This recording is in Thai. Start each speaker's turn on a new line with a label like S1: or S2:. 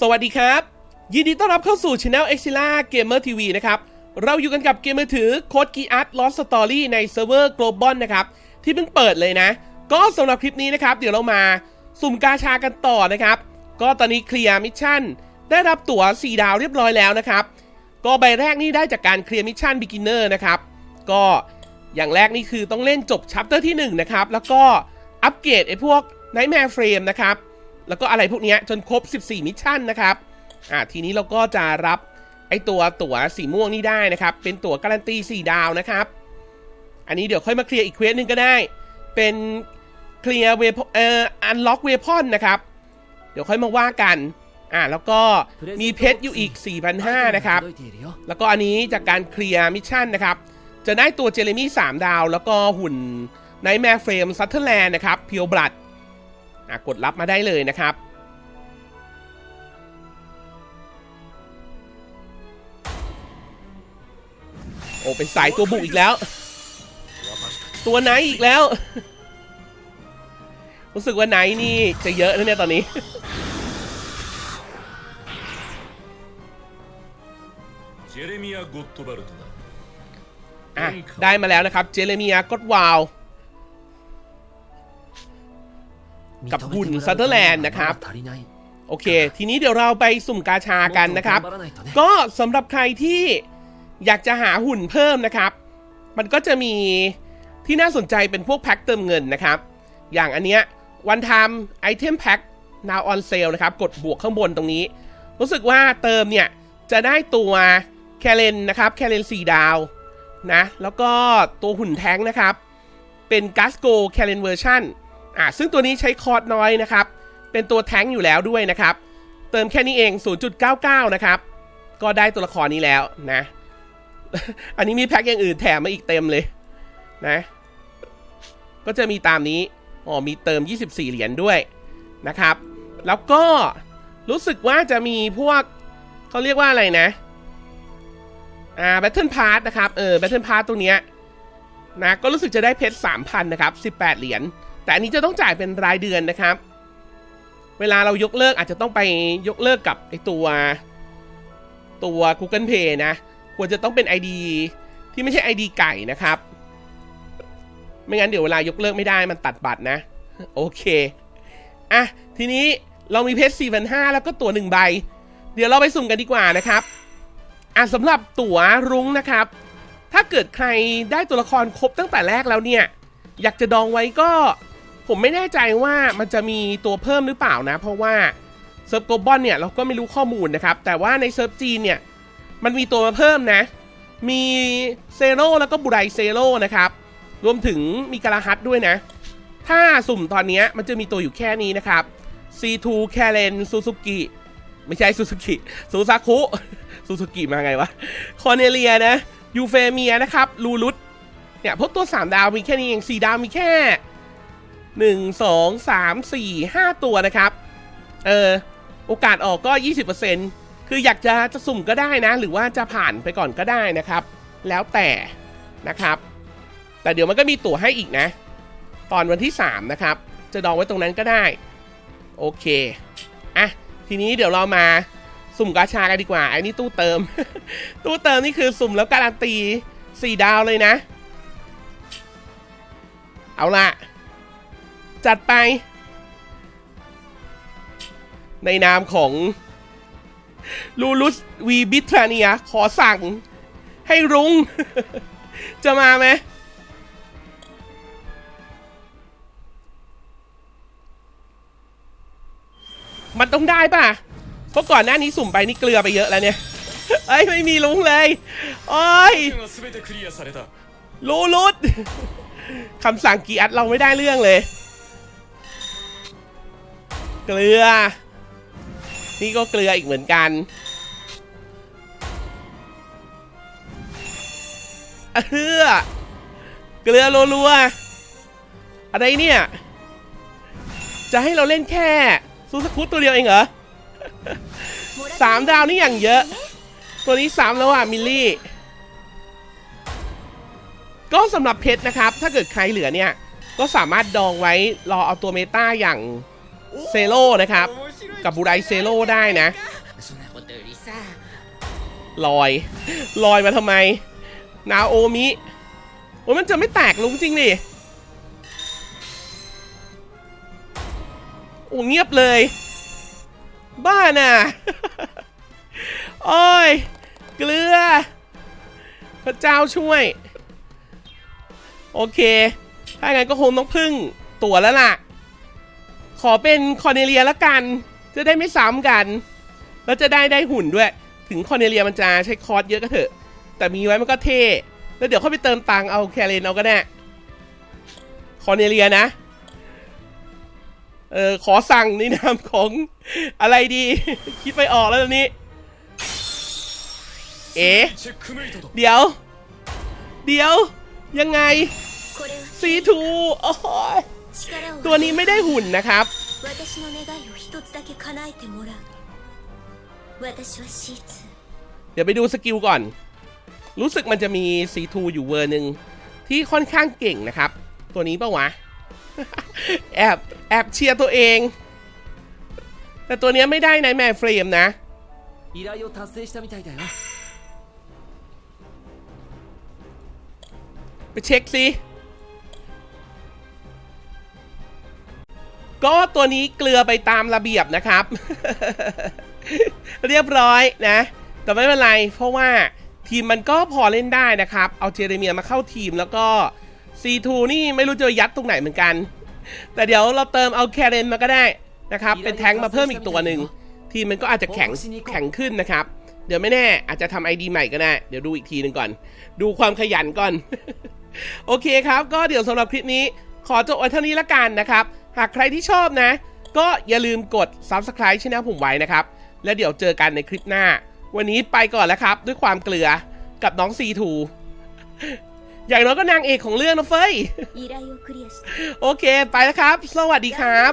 S1: สวัสดีครับ ยินดีต้อนรับเข้าสู่ช anel e x i l a Gamer TV นะครับ เราอยู่กันกับเกมมือถือโค้ดกีอาร์ตลอสสตอรี่ในเซิร์ฟเวอร์ Global นะครับ ที่เพิ่งเปิดเลยนะ ก็สำหรับคลิปนี้นะครับ เดี๋ยวเรามาสุ่มกาชากันต่อนะครับ ก็ตอนนี้เคลียร์มิชชั่น ได้รับตั๋ว 4 ดาวเรียบร้อยแล้วนะครับ ก็ใบแรกนี่ได้จากการเคลียร์มิชชั่น Beginner นะครับ ก็อย่างแรกนี่คือต้องเล่นจบชัปเตอร์ที่ 1 นะครับ แล้วก็อัปเกรดไอ้พวก Nightmare Frame นะครับ แล้วก็อะไรพวกนี้จนครบ 14 มิชชั่นนะครับอ่าทีนี้เราก็จะรับไอตัวตั๋วสีม่วงนี่ได้นะครับ เป็นตั๋วการันตี 4 ดาวนะครับ อันนี้เดี๋ยวค่อยมาเคลียร์อีกเควสหนึ่งก็ได้ เป็นเคลียร์เวพเอ่ออันล็อกเวพอนนะครับ เดี๋ยวค่อยมาว่ากัน อ่าแล้วก็มีเพชรอยู่อีก 4,500 นะครับ แล้วก็อันนี้จากการเคลียร์มิชชั่นนะครับ จะได้ตัวเจเรมี่ 3 ดาว แล้วก็หุ่นไนแมร์เฟรมซัตเทอร์แลนด์นะครับเพียวบลัด กดรับมาได้เลยนะครับโอ้เป็นสายตัวบุกอีกแล้ว ตัวไหนอีกแล้ว รู้สึกว่าไหนนี่จะเยอะนะเนี่ยตอนนี้อะได้มาแล้วนะครับ เจเรมียากดวาว กับหุ่นซัตเทอร์แลนด์นะครับโอเค ทีนี้เดี๋ยวเราไปสุ่มกาชากันนะครับ ก็สำหรับใครที่อยากจะหาหุ่นเพิ่มนะครับ มันก็จะมีที่น่าสนใจเป็นพวกแพ็คเติมเงินนะครับ อย่างอันเนี้ยวันท m ไอเทมแพ็ค now on sale นะครับ กดบวกข้างบนตรงนี้ รู้สึกว่าเติมเนี่ย จะได้ตัวแคเลนนะครับ แคเลน4ดาวนะ แล้วก็ตัวหุ่นแท้งนะครับ เป็นกัสโกแคเลนเวอร์ชัน อะซึ่งตัวนี้ใช้คอร์ดน้อยนะครับ เป็นตัวแท้งอยู่แล้วด้วยนะครับ เติมแค่นี้เอง 0.99 นะครับ ก็ได้ตัวละครนี้แล้วนะ อันนี้มีแพ็คอย่างอื่นแถมมาอีกเต็มเลยนะ ก็จะมีตามนี้ อ๋อ มีเติม 24 เหรียญด้วยนะครับ แล้วก็รู้สึกว่าจะมีพวกเขาเรียกว่าอะไรนะ อ่า Battle Pass นะครับ เออ Battle Pass ตัวเนี้ยนะ ก็รู้สึกจะได้เพชร3,000 นะครับ 18 เหรียญ แต่อันนี้จะต้องจ่ายเป็นรายเดือนนะครับ เวลาเรายกเลิกอาจจะต้องไปยกเลิกกับไอตัวตัว Google Pay นะ ควรจะต้องเป็น ID ที่ไม่ใช่ ID ไก่นะครับ ไม่งั้นเดี๋ยวเวลายกเลิกไม่ได้มันตัดบัตรนะ โอเค อะ ทีนี้เรามีเพชร4,500 แล้วก็ตั๋วหนึ่งใบ เดี๋ยวเราไปสุ่มกันดีกว่านะครับ อะสำหรับตั๋วรุ้งนะครับ ถ้าเกิดใครได้ตัวละครครบตั้งแต่แรกแล้วเนี่ย อยากจะดองไว้ก็ ผมไม่แน่ใจว่ามันจะมีตัวเพิ่มหรือเปล่านะ เพราะว่าเซิร์ฟโกลบอลเนี่ยเราก็ไม่รู้ข้อมูลนะครับ แต่ว่าในเซิร์ฟจีนเนี่ยมันมีตัวมาเพิ่มนะ มีเซโร่แล้วก็บุไรเซโร่นะครับ รวมถึงมีกาลาฮัตด้วยนะ ถ้าสุ่มตอนนี้มันจะมีตัวอยู่แค่นี้นะครับ C2 แคเรนซูซูกิไม่ใช่ซูซูกิซูซาคุซูซูกิมาไงวะ คอนเนเลียนะ ยูเฟเมียนะครับ ลูรุตเนี่ยพวกตัว 3 ดาวมีแค่นี้เอง 4 ดาวมีแค่ 1 2 3 4 5 ตัวนะครับ เออโอกาสออกก็ 20%คืออยากจะจะสุ่มก็ได้นะ หรือว่าจะผ่านไปก่อนก็ได้นะครับ แล้วแต่นะครับ แต่เดี๋ยวมันก็มีตั๋วให้อีกนะ ตอนวันที่ 3 นะครับ จะดองไว้ตรงนั้นก็ได้ โอเค อะ ทีนี้เดี๋ยวเรามาสุ่มกาชากันดีกว่าอันนี้ตู้เติม ตู้เติมนี่คือสุ่มแล้วการันตี 4 ดาวเลยนะ เอาละ จัดไป ในนามของลูลุสวีบิทราเนีย ขอสั่ง ให้รุง้ง จะมาไหมมันต้องได้ป่ะ เพราะก่อนหน้านี้สุ่มไปนี่เกลือไปเยอะแล้วเนี่ยไอ้ไม่มีลุงเลยโอ้ยลูลุสคำสั่งกีอัดเราไม่ได้เรื่องเลย เกลือ นี่ก็เกลืออีกเหมือนกันเฮือเกลือรัวๆอะไรเนี่ย จะให้เราเล่นแค่ซูสคุตตัวเดียวเองเหรอสามดาวนี่อย่างเยอะ ตัวนี้สามแล้วอะ มิลลี่ ก็สำหรับเพชรนะครับ ถ้าเกิดใครเหลือเนี่ย ก็สามารถดองไว้รอเอาตัวเมตาอย่าง เซโร่นะครับ กับบูไรเซโร่ได้นะลอยลอยมาทำไม นาโอมิโอ้มันจะไม่แตกลุ้งจริงดิโอ้เงียบเลย บ้าน่ะโอ้ย เกลือ พระเจ้าช่วย โอเค ถ้างั้นก็คงต้องพึ่งตัวแล้วล่ะ ขอเป็นคอร์เนเลียละกัน จะได้ไม่ซ้ำกัน แล้วจะได้ได้หุ่นด้วย ถึงคอร์เนเลียมันจะใช้คอร์สเยอะก็เถอะ แต่มีไว้มันก็เท่ แล้วเดี๋ยวเขาไปเติมตังเอาแคเรนเอาก็ได้คอร์เนเลียนะ เออขอสั่งในนามของอะไรดี คิดไปออกแล้วตอนนี้ เอ๋เดี๋ยว เดี๋ยว ยังไงซีทูโอ้ย ตัวนี้ไม่ได้หุ่นนะครับ เดี๋ยวไปดูสกิลก่อน รู้สึกมันจะมีซีทูอยู่เวอร์หนึ่งที่ค่อนข้างเก่งนะครับ ตัวนี้ปะวะ แอบแอบเชียร์ตัวเอง แต่ตัวนี้ไม่ได้ในแม่เฟรมนะไปเช็คสิ ก็ตัวนี้เกลือไปตามระเบียบนะครับ เรียบร้อยนะ แต่ไม่เป็นไร เพราะว่าทีมมันก็พอเล่นได้นะครับ เอาเจเรเมียมาเข้าทีมแล้วก็ C2 นี่ไม่รู้จะยัดตรงไหนเหมือนกัน แต่เดี๋ยวเราเติมเอาแคเรนมาก็ได้นะครับ เป็นแท้งมาเพิ่มอีกตัวหนึ่ง ทีมมันก็อาจจะแข็งแข็งขึ้นนะครับ เดี๋ยวไม่แน่อาจจะทำไอดีใหม่ก็ได้ เดี๋ยวดูอีกทีหนึ่งก่อน ดูความขยันก่อน โอเคครับ ก็เดี๋ยวสำหรับคลิปนี้ ขอจบไว้เท่านี้ละกันนะครับ หากใครที่ชอบนะ ก็อย่าลืมกด Subscribe ช่องผมไว้นะครับ แล้วเดี๋ยวเจอกันในคลิปหน้า วันนี้ไปก่อนแล้วครับ ด้วยความเกลือกับน้องซีทูอย่างน้อยก็นางเอกของเรื่องนะเฟยโอเค ไปแล้วครับ สวัสดีครับ